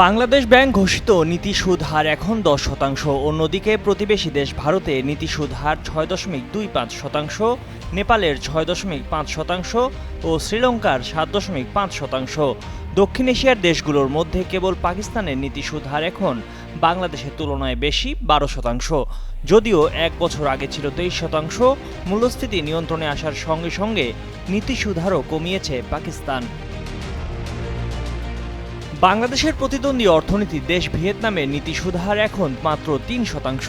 Bangladesh bank ঘোষিত নীতি সুদ হার এখন দশ শতাংশ। অন্যদিকে প্রতিবেশী দেশ ভারতে নীতি সুদ হার ছয় দশমিক দুই পাঁচ শতাংশ, নেপালের ছয় দশমিক পাঁচ শতাংশ ও শ্রীলঙ্কার সাত দশমিক পাঁচ শতাংশ। দক্ষিণ এশিয়ার দেশগুলোর মধ্যে কেবল পাকিস্তানের নীতি সুদ হার এখন বাংলাদেশের তুলনায় বেশি, বারো শতাংশ। যদিও এক বছর আগে ছিল তেইশ শতাংশ, মূল্যস্ফীতি নিয়ন্ত্রণে আসার সঙ্গে সঙ্গে নীতি সুদ হারও কমিয়েছে পাকিস্তান। বাংলাদেশের প্রতিদ্বন্দ্বী অর্থনীতির দেশ ভিয়েতনামের নীতি সুদহার এখন মাত্র তিন শতাংশ।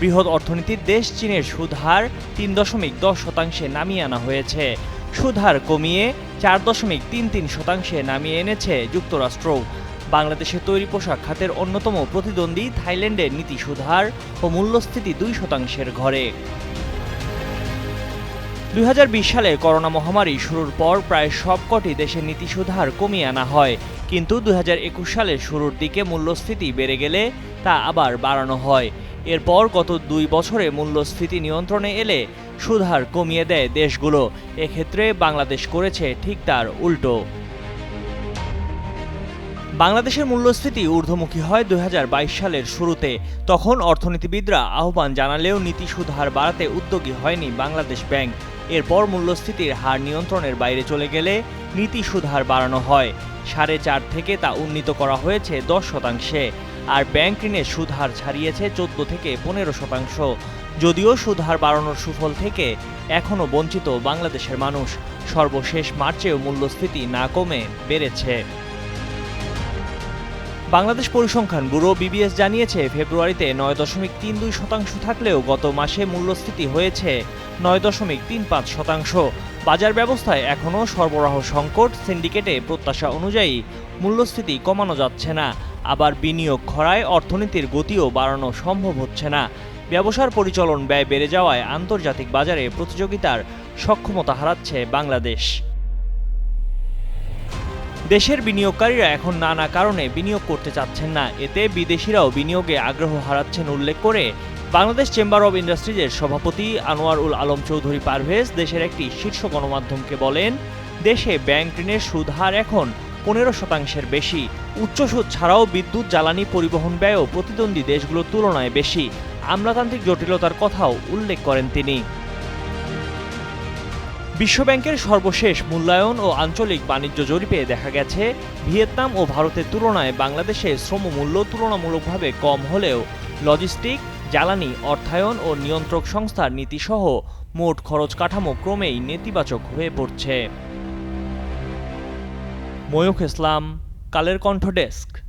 বৃহৎ অর্থনীতির দেশ চীনের সুদহার তিন দশমিক দশ শতাংশে নামিয়ে আনা হয়েছে। সুদহার কমিয়ে চার দশমিক তিন তিন শতাংশে নামিয়ে এনেছে যুক্তরাষ্ট্র। বাংলাদেশের তৈরি পোশাক খাতের অন্যতম প্রতিদ্বন্দ্বী থাইল্যান্ডের নীতি সুধার ও মূল্যস্ফীতি দুই শতাংশের ঘরে। দুই হাজার বিশ সালে করোনা মহামারী শুরুর পর প্রায় সবকটি দেশের নীতি সুধার কমিয়ে আনা হয়। কিন্তু দুই হাজার একুশ সালের শুরুর দিকে মূল্যস্ফীতি বেড়ে গেলে তা আবার বাড়ানো হয়। এরপর গত দুই বছরে মূল্যস্ফীতি নিয়ন্ত্রণে এলে সুধার কমিয়ে দেয় দেশগুলো। এক্ষেত্রে বাংলাদেশ করেছে ঠিক তার উল্টো। বাংলাদেশের মূল্যস্ফীতি ঊর্ধ্বমুখী হয় দুই হাজার বাইশ সালের শুরুতে। তখন অর্থনীতিবিদরা আহ্বান জানালেও নীতি সুদ হার বাড়াতে উদ্যোগী হয়নি বাংলাদেশ ব্যাংক। এরপর মূল্যস্ফীতির হার নিয়ন্ত্রণের বাইরে চলে গেলে নীতি সুদ হার বাড়ানো হয়। সাড়ে চার থেকে তা উন্নীত করা হয়েছে দশ শতাংশে, আর ব্যাংক ঋণের সুদ হার ছাড়িয়েছে চোদ্দ থেকে পনেরো শতাংশ। যদিও সুদ হার বাড়ানোর সুফল থেকে এখনও বঞ্চিত বাংলাদেশের মানুষ, সর্বশেষ মার্চেও মূল্যস্ফীতি না কমে বেড়েছে। বাংলাদেশ পরিসংখ্যান ব্যুরো বিবিএস জানিয়েছে, ফেব্রুয়ারিতে নয় দশমিক তিন দুই শতাংশ থাকলেও গত মাসে মূল্যস্ফীতি হয়েছে নয় দশমিক তিন পাঁচ শতাংশ। বাজার ব্যবস্থায় এখনও সরবরাহ সংকট, সিন্ডিকেটে প্রত্যাশা অনুযায়ী মূল্যস্ফীতি কমানো যাচ্ছে না। আবার বিনিয়োগ খরায় অর্থনীতির গতিও বাড়ানো সম্ভব হচ্ছে না। ব্যবসার পরিচালন ব্যয় বেড়ে যাওয়ায় আন্তর্জাতিক বাজারে প্রতিযোগিতার সক্ষমতা হারাচ্ছে বাংলাদেশ। দেশের বিনিয়োগকারীরা এখন নানা কারণে বিনিয়োগ করতে চাচ্ছেন না। এতে বিদেশিরাও বিনিয়োগে আগ্রহ হারাচ্ছেন উল্লেখ করে বাংলাদেশ চেম্বার অব ইন্ডাস্ট্রিজের সভাপতি আনোয়ার উল আলম চৌধুরী পারভেজ দেশের একটি শীর্ষ গণমাধ্যমকে বলেন, দেশে ব্যাংক ঋণের সুদ হার এখন পনেরো শতাংশের বেশি। উচ্চ সুদ ছাড়াও বিদ্যুৎ, জ্বালানি, পরিবহন ব্যয়ও প্রতিদ্বন্দ্বী দেশগুলোর তুলনায় বেশি। আমলাতান্ত্রিক জটিলতার কথাও উল্লেখ করেন তিনি। বিশ্বব্যাংকের সর্বশেষ মূল্যায়ন ও আঞ্চলিক বাণিজ্য জরিপে দেখা গেছে, ভিয়েতনাম ও ভারতের তুলনায় বাংলাদেশে শ্রম মূল্য তুলনামূলকভাবে কম হলেও লজিস্টিক জ্বালানি, অর্থায়ন ও নিয়ন্ত্রক সংস্থার নীতিসহ মোট খরচ কাঠামো ক্রমেই নেতিবাচক হয়ে পড়ছে। ময়ূখ ইসলাম, কালের কণ্ঠ ডেস্ক।